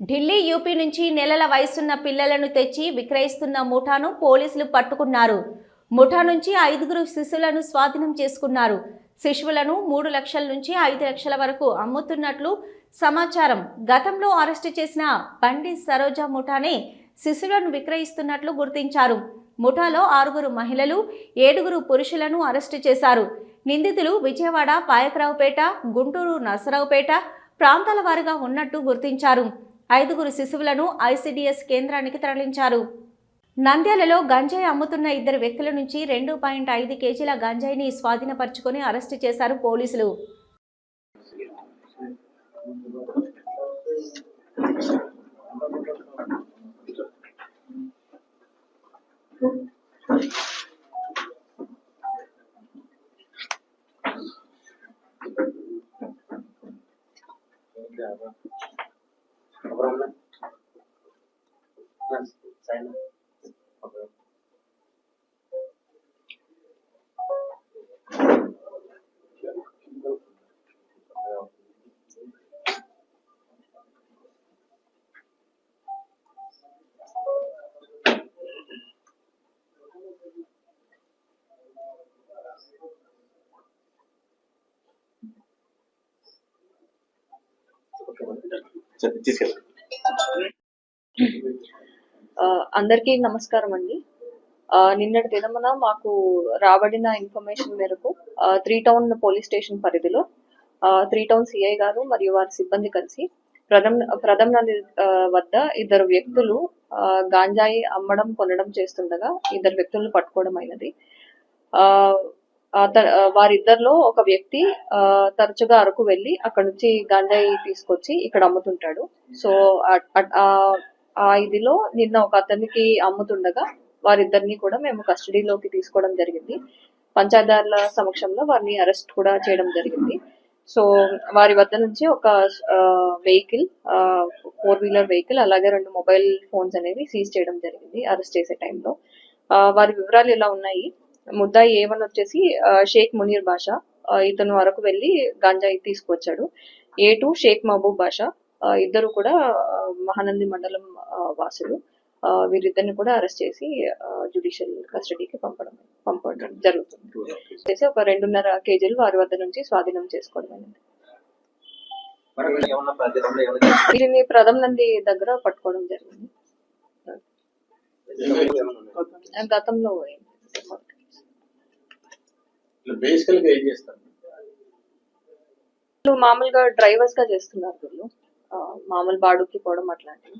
Delhi UP నుంచి నెలల వయసున్న పిల్లలను తెచ్చి విక్రయిస్తున్న ముఠాను పోలీసులు పట్టుకున్నారు. ముఠా నుంచి ఐదుగురు శిశువులను స్వాధీనం చేసుకున్నారు. శిశువులను మూడు లక్షల నుంచి ఐదు లక్షల వరకు అమ్ముతున్నట్లు సమాచారం. గతంలో అరెస్టు చేసిన బండి సరోజ ముఠానే శిశువులను విక్రయిస్తున్నట్లు గుర్తించారు. ముఠాలో ఆరుగురు మహిళలు ఏడుగురు పురుషులను అరెస్టు చేశారు. నిందితులు విజయవాడ పాయకరావుపేట గుంటూరు నరసరావుపేట ప్రాంతాల వారుగా ఉన్నట్టు గుర్తించారు. ఐదుగురు శిశువులను ఐసిడిఎస్ కేంద్రానికి తరలించారు. నంద్యాలలో గంజాయి అమ్ముతున్న ఇద్దరు వ్యక్తుల నుంచి రెండు పాయింట్ ఐదు కేజీల గంజాయిని స్వాధీనపరుచుకొని అరెస్టు చేశారు పోలీసులు. Обратно. Нас специально. Gracias. అందరికీ నమస్కారం అండి. నిన్నటి దినమున మాకు రాబడిన ఇన్ఫర్మేషన్ మేరకు త్రీ టౌన్ పోలీస్ స్టేషన్ పరిధిలో త్రీ టౌన్ సిఐ గారు మరియు వారి సిబ్బంది కలిసి ప్రథమ ప్రథమ నది వద్ద ఇద్దరు వ్యక్తులు గాంజాయి అమ్మడం కొనడం చేస్తుండగా ఇద్దరు వ్యక్తులను పట్టుకోవడం అయినది. ఆ, వారిద్దరిలో ఒక వ్యక్తి తరచుగా అరకు వెళ్ళి అక్కడ నుంచి గంజాయి తీసుకొచ్చి ఇక్కడ అమ్ముతుంటాడు. సో ఆ- ఇదిలో నిన్న ఒక అతనికి అమ్ముతుండగా వారిద్దరిని కూడా మేము కస్టడీలోకి తీసుకోవడం జరిగింది. పంచాయతీరాజ్ల సమక్షంలో వారిని అరెస్ట్ కూడా చేయడం జరిగింది. సో వారి వద్ద నుంచి ఒక వెహికల్ ఫోర్ వీలర్ వెహికల్ అలాగే రెండు మొబైల్ ఫోన్స్ అనేవి సీజ్ చేయడం జరిగింది అరెస్ట్ చేసే టైంలో. వారి వివరాలు ఇలా ఉన్నాయి? ముద్దాయి ఏ వన్ వచ్చేసి షేక్ మునీర్ బాషా ఇతను అరకు వెళ్ళి గంజాయి తీసుకొచ్చాడు. ఏ టూ షేక్ మహబూబ్ బాషా ఇద్దరు కూడా మహానంది మండలం వాసులు. వీరిద్దరిని కూడా అరెస్ట్ చేసి జ్యుడిషియల్ కస్టడీకి పంపడం పంపడం జరుగుతుంది. చేసి ఒక రెండున్నర కేజీలు వారి వద్ద నుంచి స్వాధీనం చేసుకోవడం అనేది వీరిని ప్రథమ నంది దగ్గర పట్టుకోవడం జరిగింది. గతంలో బేసికల్గా ఏం చేస్తారు? మామూలుగా డ్రైవర్స్గా చేస్తున్నారు వీళ్ళు. మామూలు బాడుకి పోవడం అట్లాంటివి.